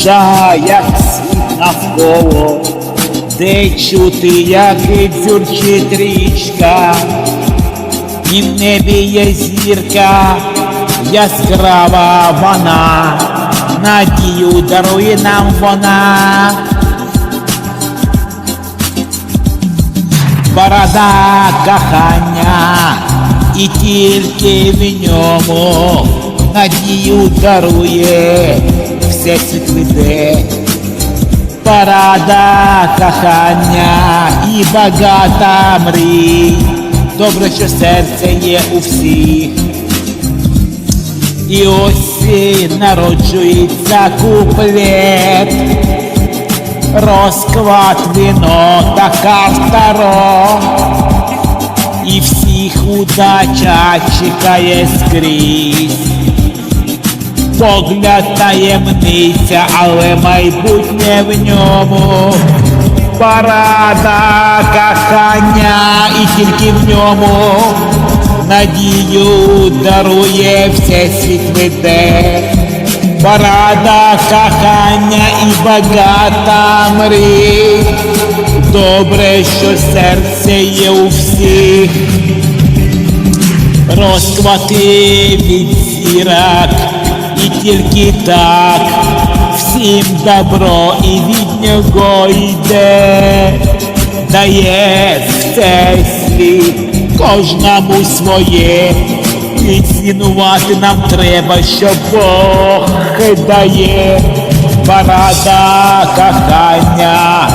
душа, світ навколо, де чути, як і дзюрчить річка, і в небі є зірка, яскрава вона, надію дарує нам вона. Борода кохання, і тільки в ньому надію дарує, все веде. Парада кохання і багата мрій, добре, що серце є у всіх. І ось народжується куплет, розклад віно та картаро, і всіх удача чекає скрізь. Погляд таємниця, але майбутнє в ньому. Парада кохання і тільки в ньому надію дарує все світ веде. Парада кохання і багата мрій. Добре, що серце є у всіх. Розквати від зірок і тільки так. Всім добро і від нього йде, дає цей світ кожному своє, і цінувати нам треба, що Бог дає, парада кохання,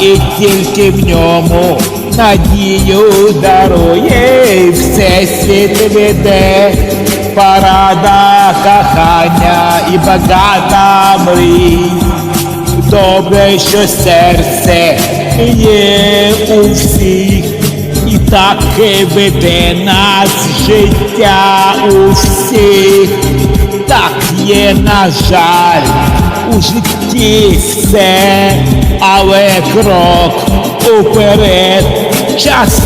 і тільки в ньому надію дарує, все світ веде, парада кохання і багата мрій. Добре, що серце є у всіх, і таке веде нас життя у всіх. Так є, на жаль, у житті все, але крок уперед час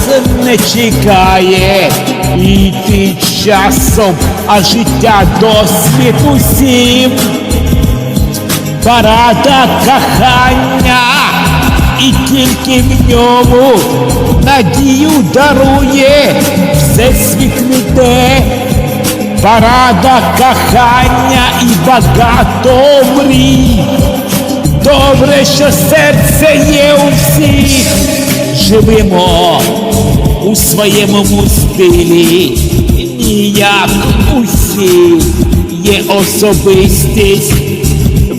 не чекає, і ти часом, а життя досвід усім. Парада кохання, і тільки в ньому надію дарує, все світ веде. Парада кохання і багато мрій. Добре, що серце є. Живемо у своєму стилі, ніяк усі є особистість,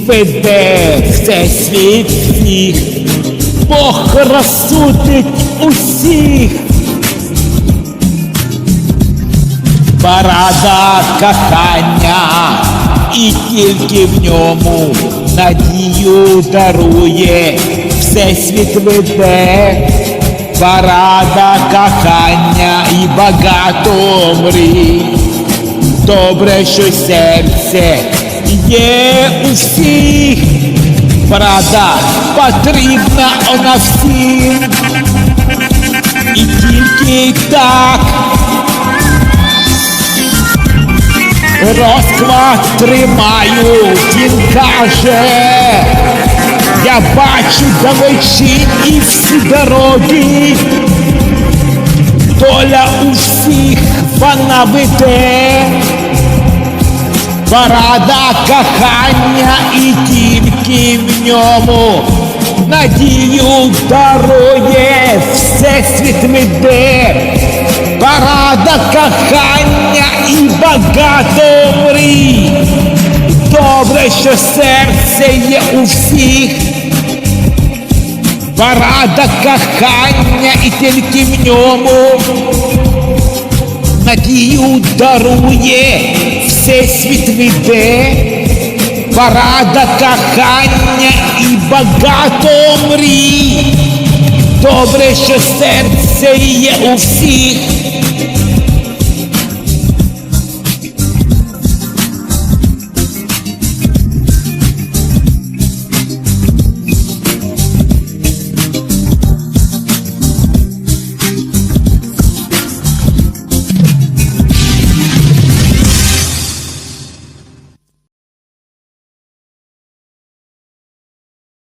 веде все світ всіх, Бог розсудить усіх. Парада кохання, і тільки в ньому надію дарує, все світ веде, парада кохання і багато мрій. Добре, що серце є у всіх, парада потрібна вона всім, і тільки так. Розклад тримаю, він каже, я бачу далечінь і всі дороги, доля у всіх вона веде, парада кохання і тільки в ньому надію дарує, все світ веде, парада кохання і багато мрій. Добре, що серце є у всіх. Парада кохання і тільки в ньому надію дарує, все світ веде. Парада кохання і багато мрій. Добре, що серце є у всіх.